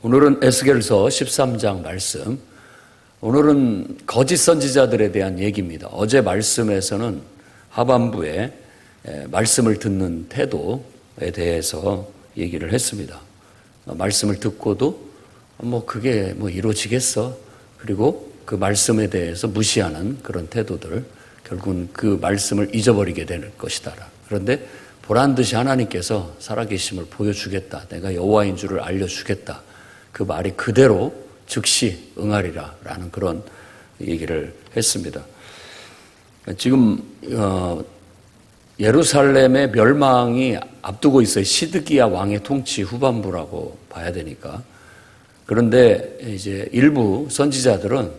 오늘은 에스겔서 13장 말씀. 오늘은 거짓 선지자들에 대한 얘기입니다. 어제 말씀에서는 하반부에 에, 말씀을 듣는 태도에 대해서 얘기를 했습니다. 어, 말씀을 듣고도 뭐 그게 뭐 이루어지겠어. 그리고 그 말씀에 대해서 무시하는 그런 태도들 결국은 그 말씀을 잊어버리게 될 것이다. 그런데 보란 듯이 하나님께서 살아계심을 보여주겠다. 내가 여호와인 줄을 알려주겠다. 그 말이 그대로 즉시 응하리라라는 그런 얘기를 했습니다. 지금 어, 예루살렘의 멸망이 앞두고 있어요. 시드기야 왕의 통치 후반부라고 봐야 되니까. 그런데 이제 일부 선지자들은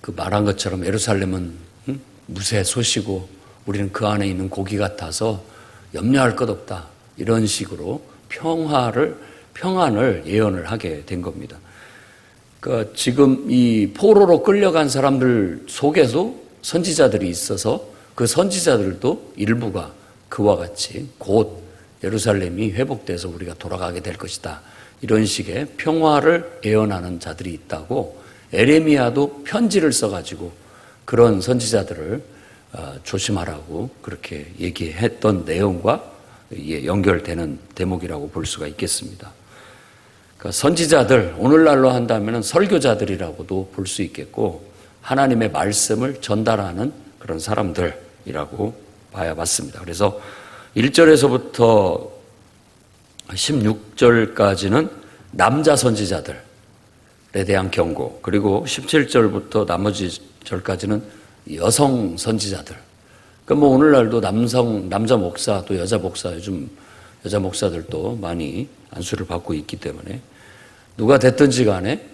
그 말한 것처럼 예루살렘은 음? 무쇠 솥이고 우리는 그 안에 있는 고기 같아서 염려할 것 없다. 이런 식으로 평화를 평안을 예언을 하게 된 겁니다. 그러니까 지금 이 포로로 끌려간 사람들 속에도 선지자들이 있어서 그 선지자들도 일부가 그와 같이 곧 예루살렘이 회복돼서 우리가 돌아가게 될 것이다. 이런 식의 평화를 예언하는 자들이 있다고 에레미야도 편지를 써가지고 그런 선지자들을 어, 조심하라고 그렇게 얘기했던 내용과 연결되는 대목이라고 볼 수가 있겠습니다. 그러니까 선지자들 오늘날로 한다면 설교자들이라고도 볼 수 있겠고 하나님의 말씀을 전달하는 그런 사람들이라고 봐야 맞습니다. 그래서 1절에서부터 16절까지는 남자 선지자들에 대한 경고, 그리고 17절부터 나머지 절까지는 여성 선지자들. 그러니까 뭐 오늘날도 남성, 남자 목사 또 여자 목사 요즘 여자 목사들도 많이 안수를 받고 있기 때문에 누가 됐든지 간에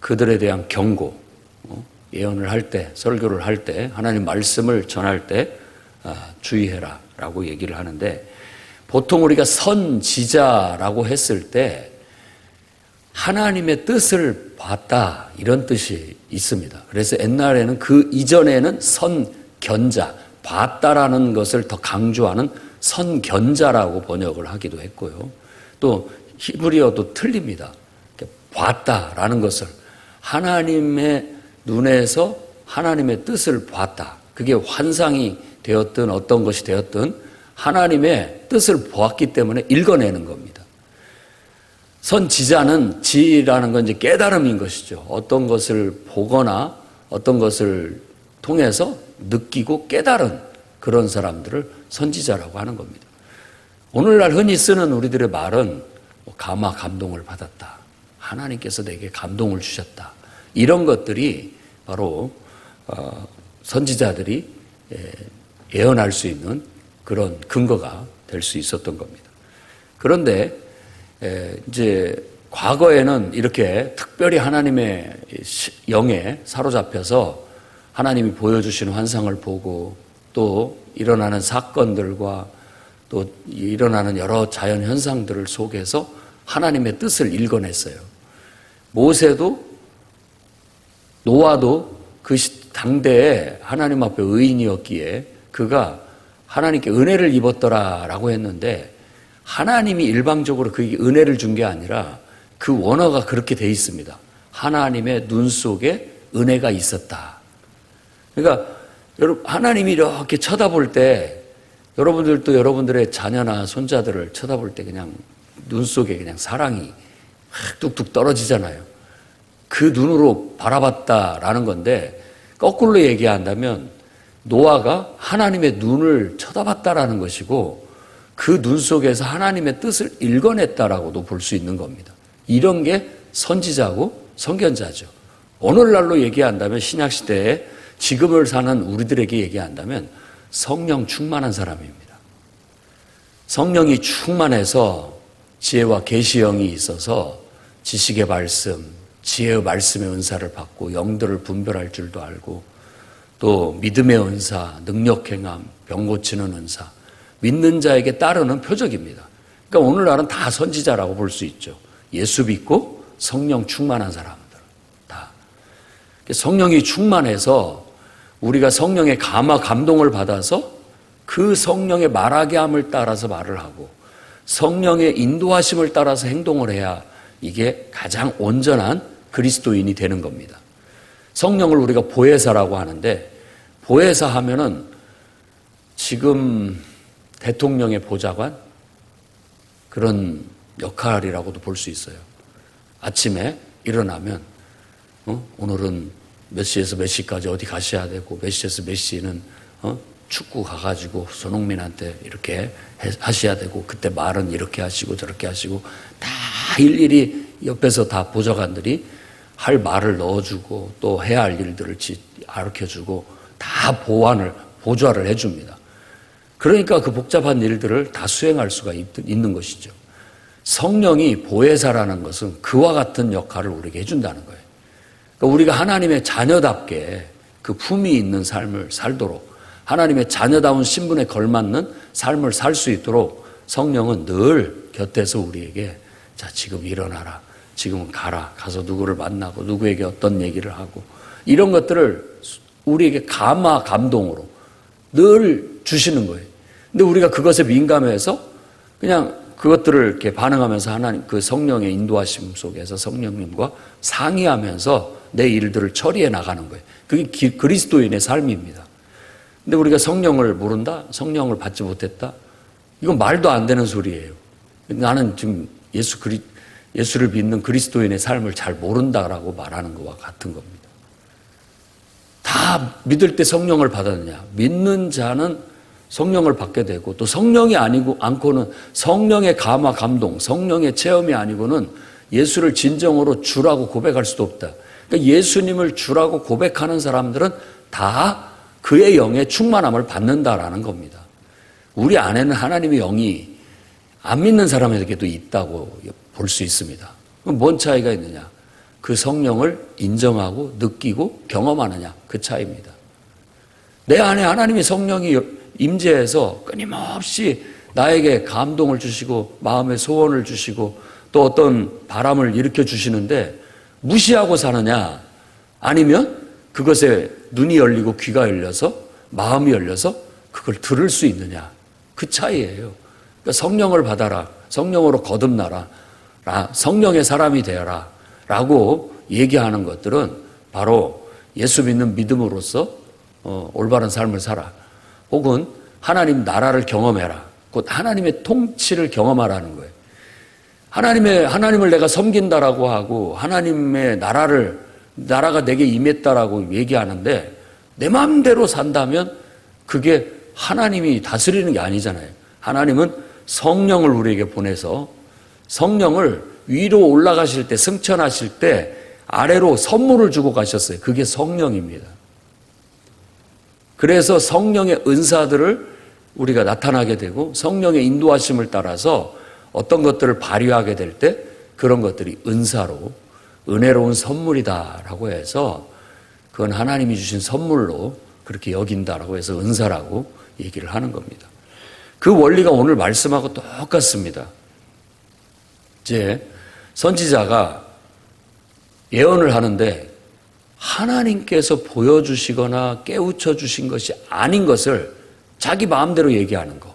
그들에 대한 경고, 어, 예언을 할 때, 설교를 할 때, 하나님 말씀을 전할 때 아, 주의해라 라고 얘기를 하는데 보통 우리가 선지자라고 했을 때 하나님의 뜻을 봤다 이런 뜻이 있습니다. 그래서 옛날에는 그 이전에는 선견자, 봤다라는 것을 더 강조하는 선견자라고 번역을 하기도 했고요. 또 히브리어도 틀립니다. 봤다라는 것을 하나님의 눈에서 하나님의 뜻을 봤다. 그게 환상이 되었든 어떤 것이 되었든 하나님의 뜻을 보았기 때문에 읽어내는 겁니다. 선지자는 지라는 건 이제 깨달음인 것이죠. 어떤 것을 보거나 어떤 것을 통해서 느끼고 깨달은 그런 사람들을 선지자라고 하는 겁니다. 오늘날 흔히 쓰는 우리들의 말은 뭐 감화 감동을 받았다. 하나님께서 내게 감동을 주셨다. 이런 것들이 바로 어, 선지자들이 예언할 수 있는 그런 근거가 될 수 있었던 겁니다. 그런데 이제 과거에는 이렇게 특별히 하나님의 영에 사로잡혀서 하나님이 보여주시는 환상을 보고 또 일어나는 사건들과 또 일어나는 여러 자연 현상들을 속에서 하나님의 뜻을 읽어냈어요. 모세도 노아도 그 당대에 하나님 앞에 의인이었기에 그가 하나님께 은혜를 입었더라라고 했는데 하나님이 일방적으로 그에게 은혜를 준 게 아니라 그 원어가 그렇게 돼 있습니다. 하나님의 눈 속에 은혜가 있었다. 그러니까 여러분 하나님이 이렇게 쳐다볼 때 여러분들도 여러분들의 자녀나 손자들을 쳐다볼 때 그냥 눈 속에 그냥 사랑이 뚝뚝 떨어지잖아요. 그 눈으로 바라봤다라는 건데 거꾸로 얘기한다면 노아가 하나님의 눈을 쳐다봤다라는 것이고 그 눈 속에서 하나님의 뜻을 읽어냈다라고도 볼 수 있는 겁니다. 이런 게 선지자고 선견자죠. 오늘날로 얘기한다면 신약 시대에 지금을 사는 우리들에게 얘기한다면 성령 충만한 사람입니다. 성령이 충만해서 지혜와 계시형이 있어서 지식의 말씀, 지혜의 말씀의 은사를 받고 영들을 분별할 줄도 알고 또 믿음의 은사, 능력 행함, 병 고치는 은사, 믿는 자에게 따르는 표적입니다. 그러니까 오늘날은 다 선지자라고 볼 수 있죠. 예수 믿고 성령 충만한 사람들 다. 성령이 충만해서 우리가 성령의 감화 감동을 받아서 그 성령의 말하게 함을 따라서 말을 하고 성령의 인도하심을 따라서 행동을 해야 이게 가장 온전한 그리스도인이 되는 겁니다. 성령을 우리가 보혜사라고 하는데 보혜사 하면은 지금 대통령의 보좌관 그런 역할이라고도 볼 수 있어요. 아침에 일어나면 어? 오늘은 몇 시에서 몇 시까지 어디 가셔야 되고 몇 시에서 몇 시는 어? 축구 가가지고 손흥민한테 이렇게 해- 하셔야 되고 그때 말은 이렇게 하시고 저렇게 하시고 다 일일이 옆에서 다 보좌관들이 할 말을 넣어주고 또 해야 할 일들을 가르쳐주고 다 보완을 보좌를 해줍니다. 그러니까 그 복잡한 일들을 다 수행할 수가 있, 있는 것이죠. 성령이 보혜사라는 것은 그와 같은 역할을 우리에게 해준다는 거예요. 그러니까 우리가 하나님의 자녀답게 그 품이 있는 삶을 살도록 하나님의 자녀다운 신분에 걸맞는 삶을 살 수 있도록 성령은 늘 곁에서 우리에게 자, 지금 일어나라. 지금은 가라. 가서 누구를 만나고 누구에게 어떤 얘기를 하고 이런 것들을 우리에게 감화 감동으로 늘 주시는 거예요. 근데 우리가 그것에 민감해서 그냥 그것들을 이렇게 반응하면서 하나님 그 성령의 인도하심 속에서 성령님과 상의하면서 내 일들을 처리해 나가는 거예요. 그게 기- 그리스도인의 삶입니다. 근데 우리가 성령을 모른다? 성령을 받지 못했다? 이건 말도 안 되는 소리예요. 나는 지금 예수 그리, 예수를 믿는 그리스도인의 삶을 잘 모른다라고 말하는 것과 같은 겁니다. 다 믿을 때 성령을 받았느냐? 믿는 자는 성령을 받게 되고 또 성령이 아니고 않고는 성령의 감화 감동, 성령의 체험이 아니고는 예수를 진정으로 주라고 고백할 수도 없다. 그러니까 예수님을 주라고 고백하는 사람들은 다 그의 영의 충만함을 받는다라는 겁니다. 우리 안에는 하나님의 영이 안 믿는 사람에게도 있다고 볼 수 있습니다. 그럼 뭔 차이가 있느냐? 그 성령을 인정하고 느끼고 경험하느냐? 그 차이입니다. 내 안에 하나님의 성령이 임재해서 끊임없이 나에게 감동을 주시고 마음의 소원을 주시고 또 어떤 바람을 일으켜 주시는데 무시하고 사느냐? 아니면 그것에 눈이 열리고 귀가 열려서 마음이 열려서 그걸 들을 수 있느냐? 그 차이예요. 그러니까 성령을 받아라. 성령으로 거듭나라. 라, 성령의 사람이 되어라. 라고 얘기하는 것들은 바로 예수 믿는 믿음으로써 어, 올바른 삶을 살아. 혹은 하나님 나라를 경험해라. 곧 하나님의 통치를 경험하라는 거예요. 하나님의 하나님을 내가 섬긴다라고 하고 하나님의 나라를 나라가 내게 임했다라고 얘기하는데 내 마음대로 산다면 그게 하나님이 다스리는 게 아니잖아요. 하나님은 성령을 우리에게 보내서 성령을 위로 올라가실 때 승천하실 때 아래로 선물을 주고 가셨어요. 그게 성령입니다. 그래서 성령의 은사들을 우리가 나타나게 되고 성령의 인도하심을 따라서 어떤 것들을 발휘하게 될 때 그런 것들이 은사로 은혜로운 선물이다라고 해서 그건 하나님이 주신 선물로 그렇게 여긴다라고 해서 은사라고 얘기를 하는 겁니다. 그 원리가 오늘 말씀하고 똑같습니다. 이제 선지자가 예언을 하는데 하나님께서 보여주시거나 깨우쳐 주신 것이 아닌 것을 자기 마음대로 얘기하는 거.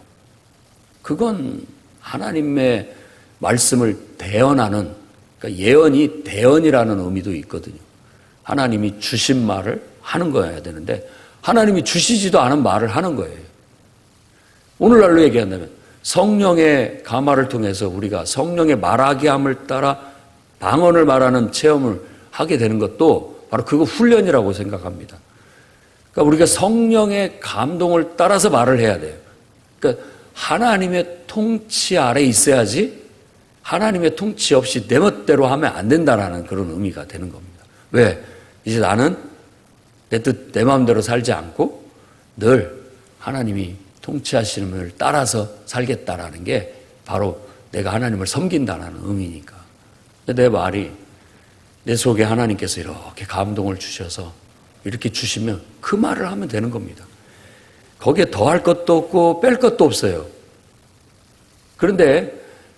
그건 하나님의 말씀을 대언하는, 그러니까 예언이 대언이라는 의미도 있거든요. 하나님이 주신 말을 하는 거여야 되는데, 하나님이 주시지도 않은 말을 하는 거예요. 오늘날로 얘기한다면, 성령의 가마를 통해서 우리가 성령의 말하게 함을 따라 방언을 말하는 체험을 하게 되는 것도 바로 그거 훈련이라고 생각합니다. 그러니까 우리가 성령의 감동을 따라서 말을 해야 돼요. 그러니까 하나님의 통치 아래 있어야지 하나님의 통치 없이 내 멋대로 하면 안 된다라는 그런 의미가 되는 겁니다. 왜? 이제 나는 내 뜻, 내 마음대로 살지 않고 늘 하나님이 통치하시는 분을 따라서 살겠다라는 게 바로 내가 하나님을 섬긴다라는 의미니까. 내 말이 내 속에 하나님께서 이렇게 감동을 주셔서 이렇게 주시면 그 말을 하면 되는 겁니다. 거기에 더할 것도 없고 뺄 것도 없어요. 그런데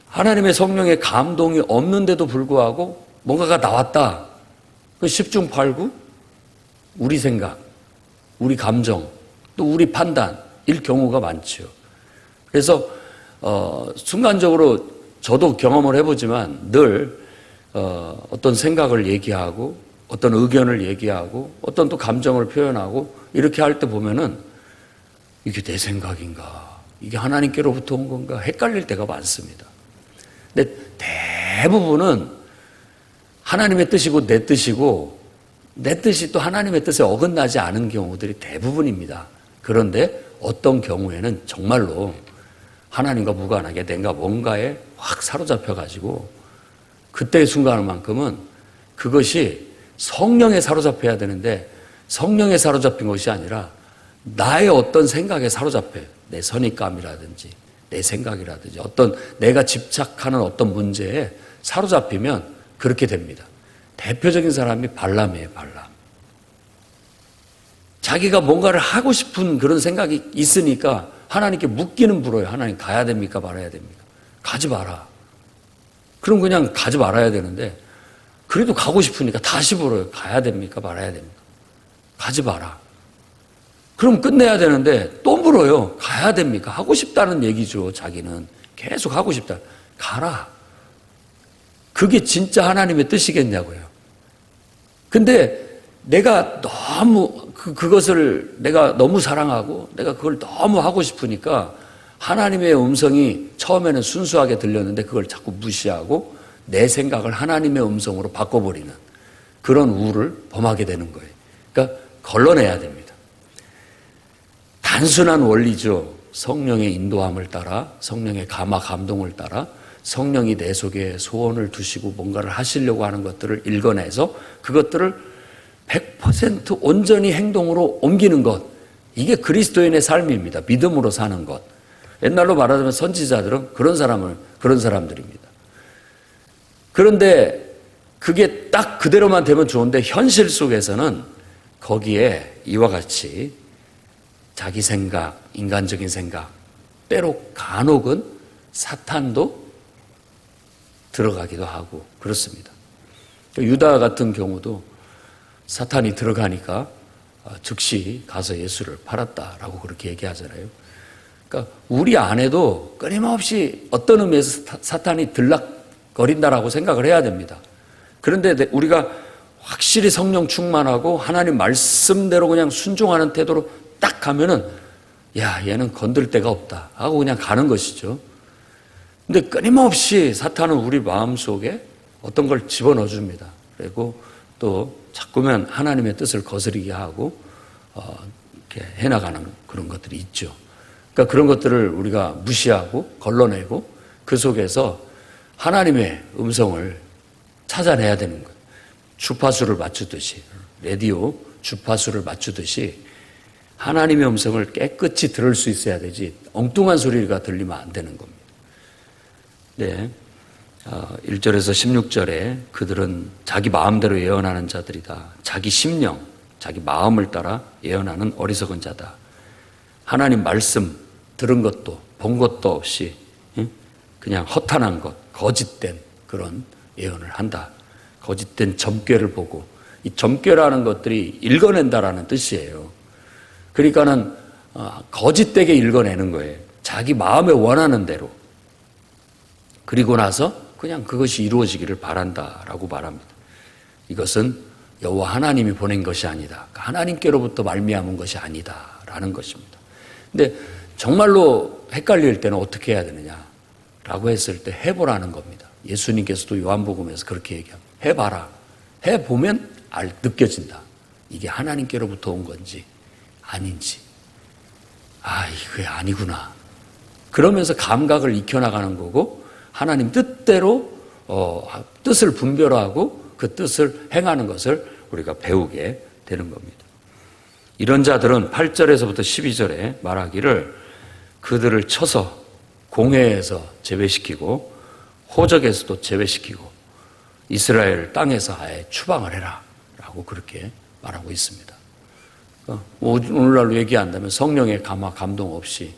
하나님의 성령의 감동이 없는데도 불구하고 뭔가가 나왔다. 그 10중 8구 우리 생각, 우리 감정, 또 우리 판단일 경우가 많죠. 그래서 어, 순간적으로 저도 경험을 해보지만 늘 어, 어떤 생각을 얘기하고 어떤 의견을 얘기하고 어떤 또 감정을 표현하고 이렇게 할 때 보면은 이게 내 생각인가 이게 하나님께로부터 온 건가 헷갈릴 때가 많습니다. 근데 대부분은 하나님의 뜻이고 내 뜻이고 내 뜻이 또 하나님의 뜻에 어긋나지 않은 경우들이 대부분입니다. 그런데 어떤 경우에는 정말로 하나님과 무관하게 내가 뭔가에 확 사로잡혀 가지고 그때의 순간만큼은 그것이 성령에 사로잡혀야 되는데 성령에 사로잡힌 것이 아니라 나의 어떤 생각에 사로잡혀요. 내 선입감이라든지 내 생각이라든지 어떤 내가 집착하는 어떤 문제에 사로잡히면 그렇게 됩니다. 대표적인 사람이 발람이에요, 발람. 자기가 뭔가를 하고 싶은 그런 생각이 있으니까 하나님께 묻기는 물어요. 하나님 가야 됩니까? 말아야 됩니까? 가지 마라. 그럼 그냥 가지 말아야 되는데 그래도 가고 싶으니까 다시 물어요. 가야 됩니까? 말아야 됩니까? 가지 마라. 그럼 끝내야 되는데 또 물어요. 가야 됩니까? 하고 싶다는 얘기죠. 자기는 계속 하고 싶다. 가라. 그게 진짜 하나님의 뜻이겠냐고요. 근데 내가 너무 그, 그것을 내가 너무 사랑하고 내가 그걸 너무 하고 싶으니까 하나님의 음성이 처음에는 순수하게 들렸는데 그걸 자꾸 무시하고 내 생각을 하나님의 음성으로 바꿔버리는 그런 우를 범하게 되는 거예요. 그러니까 걸러내야 됩니다. 단순한 원리죠. 성령의 인도함을 따라 성령의 감화 감동을 따라 성령이 내 속에 소원을 두시고 뭔가를 하시려고 하는 것들을 읽어내서 그것들을 100% 온전히 행동으로 옮기는 것. 이게 그리스도인의 삶입니다. 믿음으로 사는 것. 옛날로 말하자면 선지자들은 그런 사람을, 그런 사람들입니다. 그런데 그게 딱 그대로만 되면 좋은데 현실 속에서는 거기에 이와 같이 자기 생각, 인간적인 생각, 때로 간혹은 사탄도 들어가기도 하고 그렇습니다. 유다 같은 경우도 사탄이 들어가니까 즉시 가서 예수를 팔았다라고 그렇게 얘기하잖아요. 그러니까 우리 안에도 끊임없이 어떤 의미에서 사탄이 들락거린다라고 생각을 해야 됩니다. 그런데 우리가 확실히 성령 충만하고 하나님 말씀대로 그냥 순종하는 태도로 딱 가면은 야 얘는 건들 데가 없다 하고 그냥 가는 것이죠. 근데 끊임없이 사탄은 우리 마음 속에 어떤 걸 집어넣어 줍니다. 그리고 또 자꾸만 하나님의 뜻을 거스르게 하고 어, 이렇게 해나가는 그런 것들이 있죠. 그러니까 그런 것들을 우리가 무시하고 걸러내고 그 속에서 하나님의 음성을 찾아내야 되는 것. 주파수를 맞추듯이 라디오 주파수를 맞추듯이 하나님의 음성을 깨끗이 들을 수 있어야 되지 엉뚱한 소리가 들리면 안 되는 겁니다. 네. 1절에서 어, 16절에 그들은 자기 마음대로 예언하는 자들이다. 자기 심령, 자기 마음을 따라 예언하는 어리석은 자다. 하나님 말씀 들은 것도 본 것도 없이 그냥 허탄한 것, 거짓된 그런 예언을 한다. 거짓된 점괘를 보고 이 점괘라는 것들이 읽어낸다라는 뜻이에요. 그러니까는 어, 거짓되게 읽어내는 거예요. 자기 마음에 원하는 대로. 그리고 나서 그냥 그것이 이루어지기를 바란다라고 말합니다. 이것은 여호와 하나님이 보낸 것이 아니다. 하나님께로부터 말미암은 것이 아니다라는 것입니다. 근데 정말로 헷갈릴 때는 어떻게 해야 되느냐라고 했을 때 해보라는 겁니다. 예수님께서도 요한복음에서 그렇게 얘기합니다. 해봐라. 해보면 알, 느껴진다. 이게 하나님께로부터 온 건지 아닌지. 아, 이게 아니구나. 그러면서 감각을 익혀나가는 거고 하나님 뜻대로 어, 뜻을 분별하고 그 뜻을 행하는 것을 우리가 배우게 되는 겁니다. 이런 자들은 8절에서부터 12절에 말하기를 그들을 쳐서 공회에서 제외시키고 호적에서도 제외시키고 이스라엘 땅에서 아예 추방을 해라 라고 그렇게 말하고 있습니다. 어, 오늘날로 얘기한다면 성령의 감화 감동 없이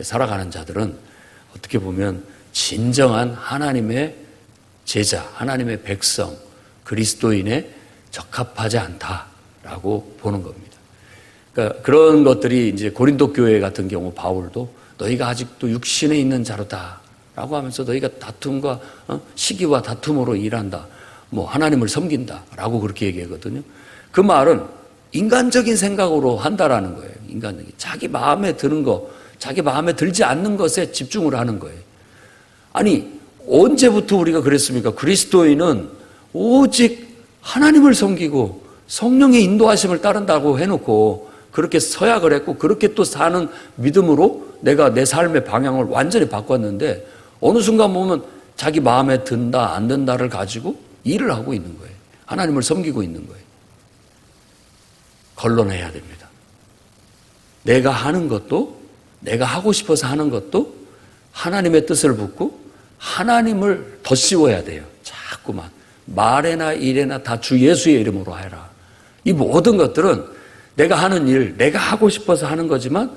살아가는 자들은 어떻게 보면 진정한 하나님의 제자, 하나님의 백성, 그리스도인에 적합하지 않다라고 보는 겁니다. 그러니까 그런 것들이 이제 고린도 교회 같은 경우 바울도 너희가 아직도 육신에 있는 자로다 라고 하면서 너희가 다툼과 어? 시기와 다툼으로 일한다. 뭐 하나님을 섬긴다 라고 그렇게 얘기하거든요. 그 말은 인간적인 생각으로 한다라는 거예요. 인간적인 자기 마음에 드는 거, 자기 마음에 들지 않는 것에 집중을 하는 거예요. 아니 언제부터 우리가 그랬습니까? 그리스도인은 오직 하나님을 섬기고 성령의 인도하심을 따른다고 해놓고 그렇게 서약을 했고 그렇게 또 사는 믿음으로 내가 내 삶의 방향을 완전히 바꿨는데 어느 순간 보면 자기 마음에 든다 안 든다를 가지고 일을 하고 있는 거예요. 하나님을 섬기고 있는 거예요. 걸러내야 됩니다. 내가 하는 것도 내가 하고 싶어서 하는 것도 하나님의 뜻을 붙고 하나님을 더 씌워야 돼요. 자꾸만 말에나 일에나 다 주 예수의 이름으로 해라. 이 모든 것들은 내가 하는 일, 내가 하고 싶어서 하는 거지만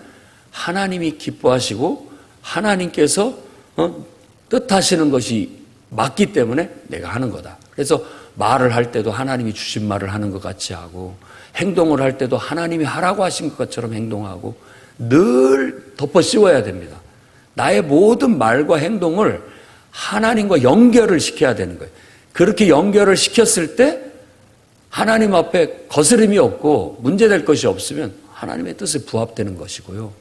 하나님이 기뻐하시고 하나님께서 어, 뜻하시는 것이 맞기 때문에 내가 하는 거다. 그래서 말을 할 때도 하나님이 주신 말을 하는 것 같이 하고 행동을 할 때도 하나님이 하라고 하신 것처럼 행동하고 늘 덮어 씌워야 됩니다. 나의 모든 말과 행동을 하나님과 연결을 시켜야 되는 거예요. 그렇게 연결을 시켰을 때 하나님 앞에 거스름이 없고 문제될 것이 없으면 하나님의 뜻에 부합되는 것이고요.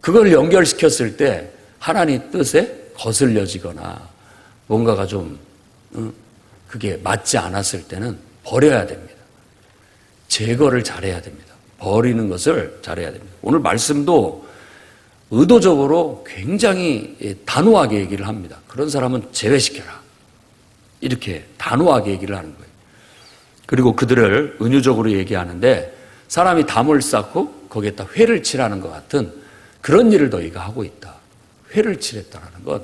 그걸 연결시켰을 때 하나님 뜻에 거슬려지거나 뭔가가 좀 어, 그게 맞지 않았을 때는 버려야 됩니다. 제거를 잘해야 됩니다. 버리는 것을 잘해야 됩니다. 오늘 말씀도 의도적으로 굉장히 단호하게 얘기를 합니다. 그런 사람은 제외시켜라. 이렇게 단호하게 얘기를 하는 거예요. 그리고 그들을 은유적으로 얘기하는데 사람이 담을 쌓고 거기에다 회를 칠하는 것 같은 그런 일을 너희가 하고 있다. 회를 칠했다라는 건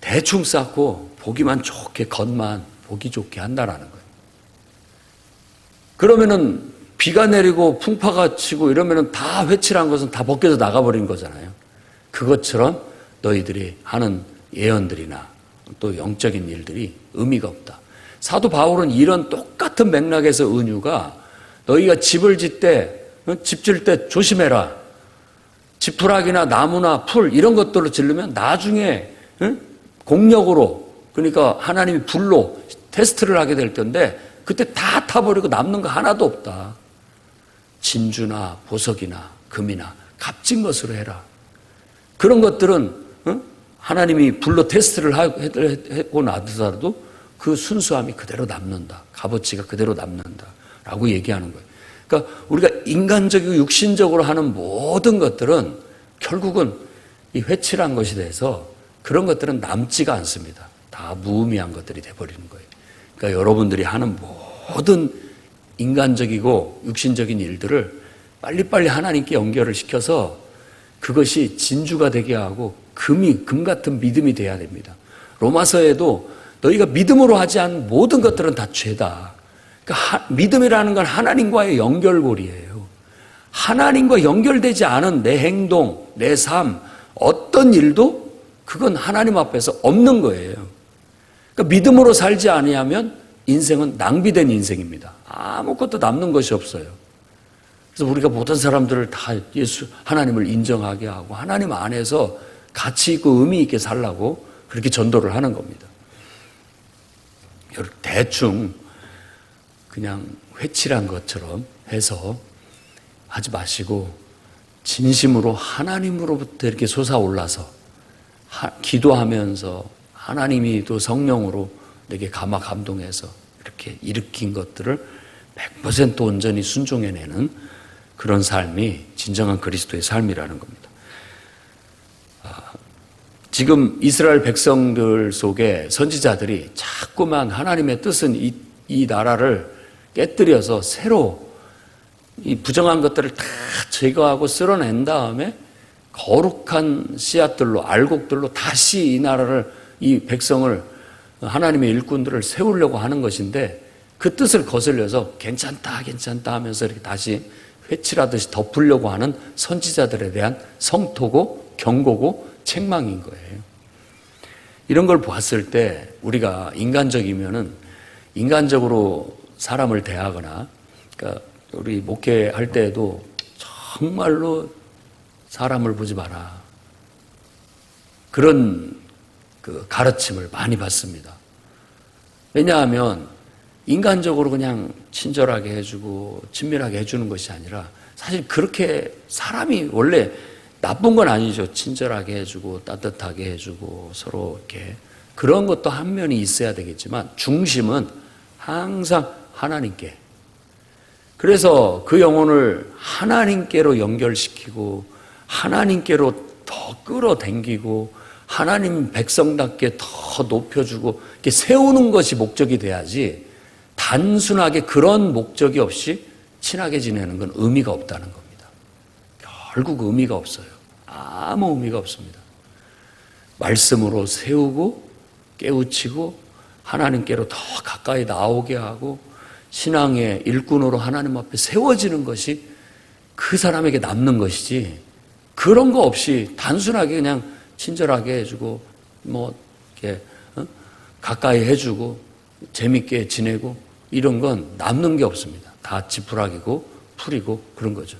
대충 쌓고 보기만 좋게 겉만 보기 좋게 한다라는 거예요. 그러면은 비가 내리고 풍파가 치고 이러면은 다 회칠한 것은 다 벗겨져 나가버린 거잖아요. 그것처럼 너희들이 하는 예언들이나 또 영적인 일들이 의미가 없다. 사도 바울은 이런 똑같은 맥락에서 은유가 너희가 집을 짓때 어, 집질 때 조심해라. 지푸라기나 나무나 풀 이런 것들로 지르면 나중에 공력으로 그러니까 하나님이 불로 테스트를 하게 될 텐데 그때 다 타버리고 남는 거 하나도 없다. 진주나 보석이나 금이나 값진 것으로 해라. 그런 것들은 어? 하나님이 불로 테스트를 하고 나더라도 그 순수함이 그대로 남는다. 값어치가 그대로 남는다. 라고 얘기하는 거예요. 그러니까 우리가 인간적이고 육신적으로 하는 모든 것들은 결국은 이 회칠한 것이 돼서 그런 것들은 남지가 않습니다. 다 무의미한 것들이 돼버리는 거예요. 그러니까 여러분들이 하는 모든 인간적이고 육신적인 일들을 빨리빨리 하나님께 연결을 시켜서 그것이 진주가 되게 하고 금이 금 같은 믿음이 돼야 됩니다. 로마서에도 너희가 믿음으로 하지 않은 모든 것들은 다 죄다. 그러니까 믿음이라는 건 하나님과의 연결고리예요. 하나님과 연결되지 않은 내 행동, 내 삶, 어떤 일도 그건 하나님 앞에서 없는 거예요. 그러니까 믿음으로 살지 아니하면 인생은 낭비된 인생입니다. 아무것도 남는 것이 없어요. 그래서 우리가 모든 사람들을 다 예수 하나님을 인정하게 하고 하나님 안에서 가치 있고 의미 있게 살라고 그렇게 전도를 하는 겁니다. 대충 그냥 회칠한 것처럼 해서 하지 마시고 진심으로 하나님으로부터 이렇게 솟아올라서 기도하면서 하나님이 또 성령으로 내게 감화 감동해서 이렇게 일으킨 것들을 100% 온전히 순종해내는 그런 삶이 진정한 그리스도의 삶이라는 겁니다. 아, 지금 이스라엘 백성들 속에 선지자들이 자꾸만 하나님의 뜻은 이, 이 나라를 깨뜨려서 새로 이 부정한 것들을 다 제거하고 쓸어낸 다음에 거룩한 씨앗들로 알곡들로 다시 이 나라를 이 백성을 하나님의 일꾼들을 세우려고 하는 것인데 그 뜻을 거슬려서 괜찮다 괜찮다 하면서 이렇게 다시 회칠하듯이 덮으려고 하는 선지자들에 대한 성토고 경고고 책망인 거예요. 이런 걸 보았을 때 우리가 인간적이면은 인간적으로 사람을 대하거나 그러니까 우리 목회할 때에도 정말로 사람을 보지 마라. 그런 그 가르침을 많이 받습니다. 왜냐하면 인간적으로 그냥 친절하게 해주고 친밀하게 해주는 것이 아니라 사실 그렇게 사람이 원래 나쁜 건 아니죠. 친절하게 해주고 따뜻하게 해주고 서로 이렇게 그런 것도 한 면이 있어야 되겠지만 중심은 항상 하나님께. 그래서 그 영혼을 하나님께로 연결시키고 하나님께로 더 끌어당기고 하나님 백성답게 더 높여주고 이렇게 세우는 것이 목적이 돼야지 단순하게 그런 목적이 없이 친하게 지내는 건 의미가 없다는 겁니다. 결국 의미가 없어요. 아무 의미가 없습니다. 말씀으로 세우고 깨우치고 하나님께로 더 가까이 나오게 하고 신앙의 일꾼으로 하나님 앞에 세워지는 것이 그 사람에게 남는 것이지 그런 거 없이 단순하게 그냥 친절하게 해주고 뭐 이렇게 어? 가까이 해주고 재밌게 지내고 이런 건 남는 게 없습니다. 다 지푸라기고 풀이고 그런 거죠.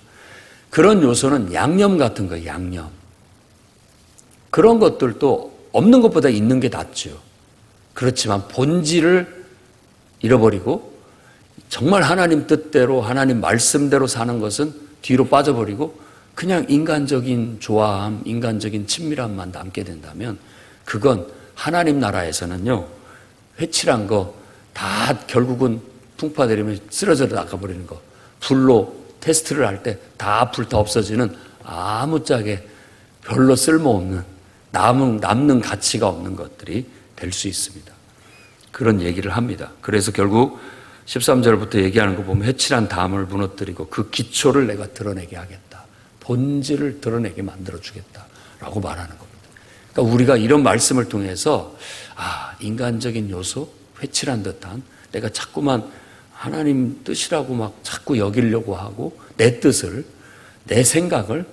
그런 요소는 양념 같은 거예요. 양념. 그런 것들도 없는 것보다 있는 게 낫죠. 그렇지만 본질을 잃어버리고 정말 하나님 뜻대로 하나님 말씀대로 사는 것은 뒤로 빠져버리고 그냥 인간적인 좋아함, 인간적인 친밀함만 남게 된다면 그건 하나님 나라에서는요 회칠한 거 다 결국은 풍파 내리면 쓰러져 나가버리는 거 불로 테스트를 할 때 다 불타 없어지는 아무짝에 별로 쓸모없는 남은 남는 가치가 없는 것들이 될 수 있습니다. 그런 얘기를 합니다. 그래서 결국 13절부터 얘기하는 거 보면 해칠한 담을 무너뜨리고 그 기초를 내가 드러내게 하겠다. 본질을 드러내게 만들어 주겠다 라고 말하는 겁니다. 그러니까 우리가 이런 말씀을 통해서 아, 인간적인 요소, 회칠한 듯한 내가 자꾸만 하나님 뜻이라고 막 자꾸 여기려고 하고 내 뜻을 내 생각을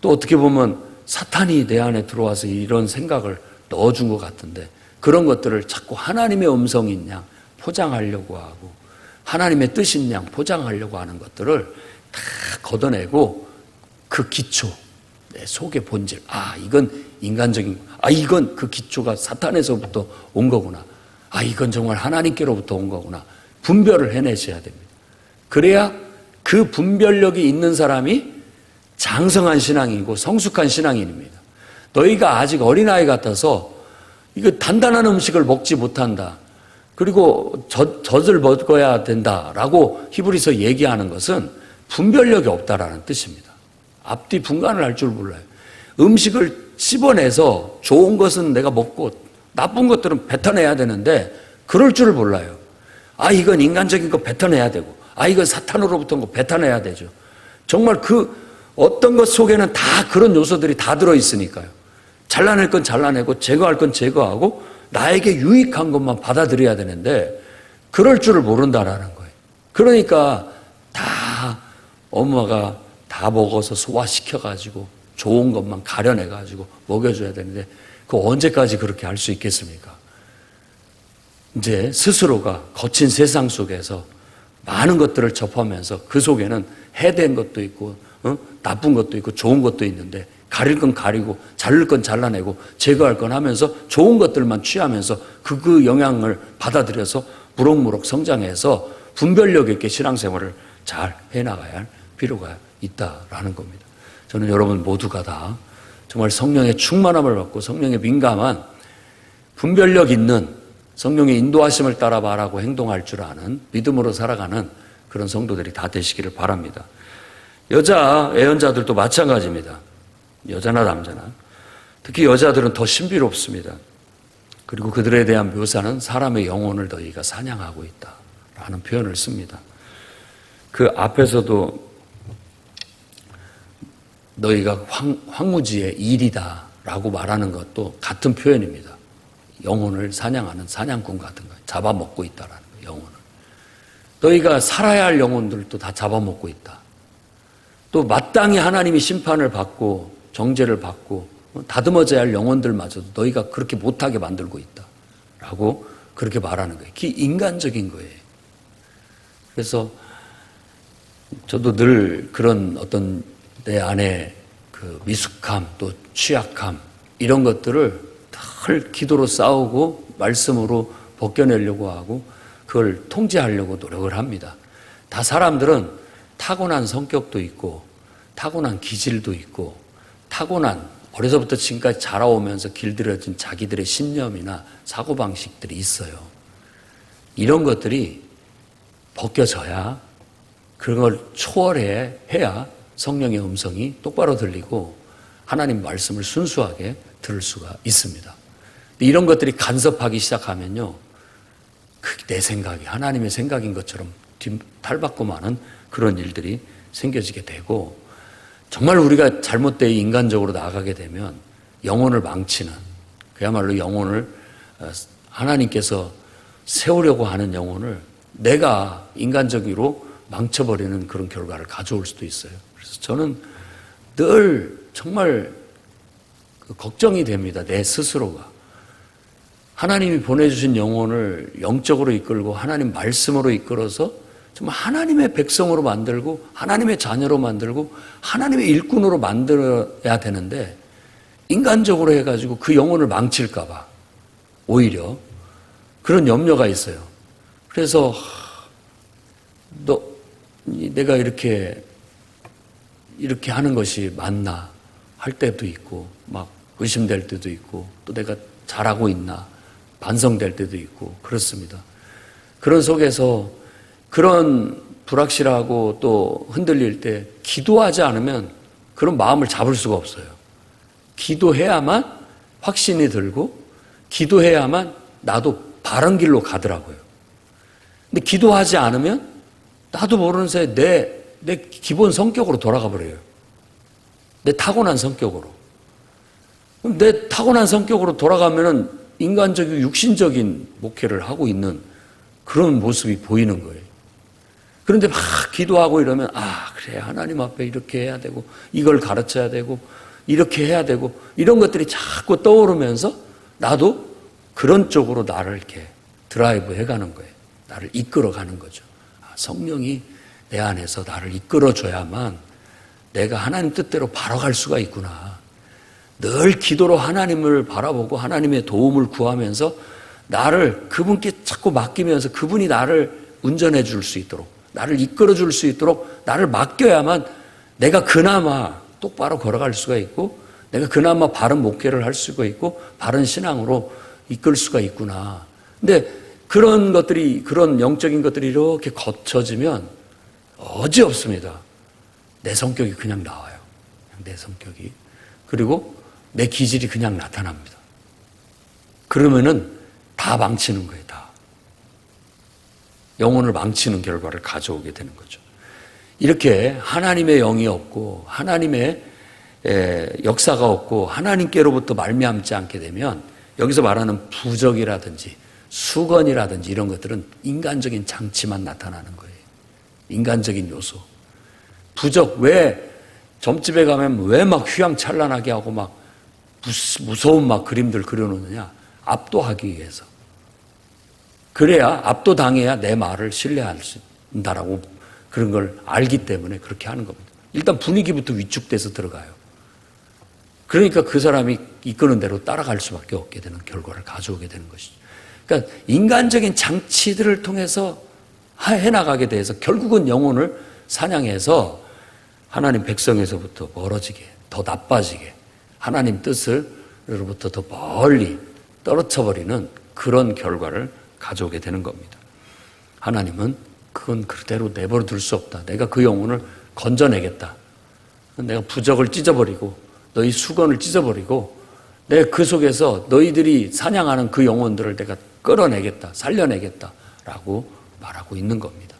또 어떻게 보면 사탄이 내 안에 들어와서 이런 생각을 넣어준 것 같은데 그런 것들을 자꾸 하나님의 음성인 양 포장하려고 하고 하나님의 뜻인 양 포장하려고 하는 것들을 다 걷어내고 그 기초 내 속의 본질 아 이건 인간적인 아 이건 그 기초가 사탄에서부터 온 거구나. 아 이건 정말 하나님께로부터 온 거구나 분별을 해내셔야 됩니다. 그래야 그 분별력이 있는 사람이 장성한 신앙이고 성숙한 신앙인입니다. 너희가 아직 어린아이 같아서 이거 단단한 음식을 먹지 못한다. 그리고 젖, 젖을 먹어야 된다라고 히브리서 얘기하는 것은 분별력이 없다라는 뜻입니다. 앞뒤 분간을 할 줄 몰라요. 음식을 씹어내서 좋은 것은 내가 먹고 나쁜 것들은 뱉어내야 되는데 그럴 줄 몰라요. 아, 이건 인간적인 거 뱉어내야 되고, 아, 이건 사탄으로부터 거 뱉어내야 되죠. 정말 그 어떤 것 속에는 다 그런 요소들이 다 들어있으니까요. 잘라낼 건 잘라내고, 제거할 건 제거하고, 나에게 유익한 것만 받아들여야 되는데, 그럴 줄을 모른다라는 거예요. 그러니까 다 엄마가 다 먹어서 소화시켜가지고, 좋은 것만 가려내가지고 먹여줘야 되는데, 그 언제까지 그렇게 할 수 있겠습니까? 이제 스스로가 거친 세상 속에서 많은 것들을 접하면서 그 속에는 해된 것도 있고 어? 나쁜 것도 있고 좋은 것도 있는데 가릴 건 가리고 자를 건 잘라내고 제거할 건 하면서 좋은 것들만 취하면서 그, 그 영향을 받아들여서 무럭무럭 성장해서 분별력 있게 신앙생활을 잘 해나가야 할 필요가 있다라는 겁니다. 저는 여러분 모두가 다 정말 성령의 충만함을 받고 성령의 민감한 분별력 있는 성령의 인도하심을 따라 말하고 행동할 줄 아는 믿음으로 살아가는 그런 성도들이 다 되시기를 바랍니다. 여자 애연자들도 마찬가지입니다. 여자나 남자나. 특히 여자들은 더 신비롭습니다. 그리고 그들에 대한 묘사는 사람의 영혼을 너희가 사냥하고 있다. 라는 표현을 씁니다. 그 앞에서도 너희가 황, 황무지의 일이다. 라고 말하는 것도 같은 표현입니다. 영혼을 사냥하는 사냥꾼 같은 거 잡아먹고 있다라는 거 영혼을. 너희가 살아야 할 영혼들도 다 잡아먹고 있다. 또 마땅히 하나님이 심판을 받고 정죄를 받고 다듬어져야 할 영혼들마저도 너희가 그렇게 못하게 만들고 있다. 라고 그렇게 말하는 거예요. 그 인간적인 거예요. 그래서 저도 늘 그런 어떤 내 안에 그 미숙함 또 취약함 이런 것들을 늘 기도로 싸우고 말씀으로 벗겨내려고 하고 그걸 통제하려고 노력을 합니다. 다 사람들은 타고난 성격도 있고 타고난 기질도 있고 타고난 어려서부터 지금까지 자라오면서 길들여진 자기들의 신념이나 사고방식들이 있어요. 이런 것들이 벗겨져야 그런 걸 초월해 해야 성령의 음성이 똑바로 들리고 하나님 말씀을 순수하게 들을 수가 있습니다. 이런 것들이 간섭하기 시작하면요. 내 생각이 하나님의 생각인 것처럼 마는 그런 일들이 생겨지게 되고 정말 우리가 잘못되어 인간적으로 나가게 되면 영혼을 망치는 그야말로 영혼을 어, 하나님께서 세우려고 하는 영혼을 내가 인간적으로 망쳐버리는 그런 결과를 가져올 수도 있어요. 그래서 저는 늘 정말 그 걱정이 됩니다. 내 스스로가. 하나님이 보내주신 영혼을 영적으로 이끌고 하나님 말씀으로 이끌어서 정말 하나님의 백성으로 만들고 하나님의 자녀로 만들고 하나님의 일꾼으로 만들어야 되는데 인간적으로 해가지고 그 영혼을 망칠까봐 오히려 그런 염려가 있어요. 그래서 하, 너 내가 이렇게 이렇게 하는 것이 맞나 할 때도 있고 막 의심될 때도 있고 또 내가 잘하고 있나 반성될 때도 있고 그렇습니다. 그런 속에서 그런 불확실하고 또 흔들릴 때 기도하지 않으면 그런 마음을 잡을 수가 없어요. 기도해야만 확신이 들고 기도해야만 나도 바른 길로 가더라고요. 근데 기도하지 않으면 나도 모르는 사이에 내, 내 기본 성격으로 돌아가 버려요. 내 타고난 성격으로. 그럼 내 타고난 성격으로 돌아가면은 인간적이고 육신적인 목회를 하고 있는 그런 모습이 보이는 거예요. 그런데 막 기도하고 이러면, 아, 그래. 하나님 앞에 이렇게 해야 되고, 이걸 가르쳐야 되고, 이렇게 해야 되고, 이런 것들이 자꾸 떠오르면서 나도 그런 쪽으로 나를 이렇게 드라이브 해가는 거예요. 나를 이끌어 가는 거죠. 아, 성령이 내 안에서 나를 이끌어 줘야만 내가 하나님 뜻대로 바로 갈 수가 있구나. 늘 기도로 하나님을 바라보고 하나님의 도움을 구하면서 나를 그분께 자꾸 맡기면서 그분이 나를 운전해 줄 수 있도록 나를 이끌어 줄 수 있도록 나를 맡겨야만 내가 그나마 똑바로 걸어갈 수가 있고 내가 그나마 바른 목회를 할 수가 있고 바른 신앙으로 이끌 수가 있구나. 근데 그런 것들이 그런 영적인 것들이 이렇게 거쳐지면 어지 없습니다. 내 성격이 그냥 나와요. 그냥 내 성격이. 그리고 내 기질이 그냥 나타납니다. 그러면은 다 망치는 거예요, 다. 영혼을 망치는 결과를 가져오게 되는 거죠. 이렇게 하나님의 영이 없고 하나님의 에, 역사가 없고 하나님께로부터 말미암지 않게 되면 여기서 말하는 부적이라든지 수건이라든지 이런 것들은 인간적인 장치만 나타나는 거예요. 인간적인 요소. 부적 왜 점집에 가면 왜 막 휘황찬란하게 하고 막 무서운 막 그림들 그려놓느냐? 압도하기 위해서. 그래야 압도당해야 내 말을 신뢰할 수 있다라고 그런 걸 알기 때문에 그렇게 하는 겁니다. 일단 분위기부터 위축돼서 들어가요. 그러니까 그 사람이 이끄는 대로 따라갈 수밖에 없게 되는 결과를 가져오게 되는 것이죠. 그러니까 인간적인 장치들을 통해서 해나가게 돼서 결국은 영혼을 사냥해서 하나님 백성에서부터 멀어지게, 더 나빠지게, 하나님 뜻을로부터 더 멀리 떨어져버리는 그런 결과를 가져오게 되는 겁니다. 하나님은 그건 그대로 내버려 둘 수 없다. 내가 그 영혼을 건져내겠다. 내가 부적을 찢어버리고 너희 수건을 찢어버리고 내가 그 속에서 너희들이 사냥하는 그 영혼들을 내가 끌어내겠다. 살려내겠다. 라고 말하고 있는 겁니다.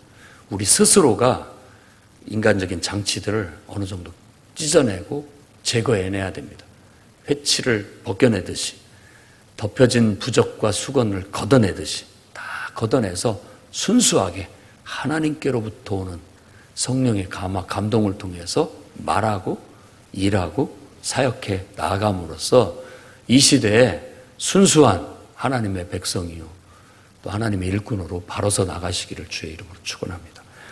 우리 스스로가 인간적인 장치들을 어느 정도 찢어내고 제거해내야 됩니다. 회치를 벗겨내듯이 덮여진 부적과 수건을 걷어내듯이 다 걷어내서 순수하게 하나님께로부터 오는 성령의 감화, 감동을 통해서 말하고 일하고 사역해 나아감으로써 이 시대에 순수한 하나님의 백성이요 또 하나님의 일꾼으로 바로서 나가시기를 주의 이름으로 축원합니다.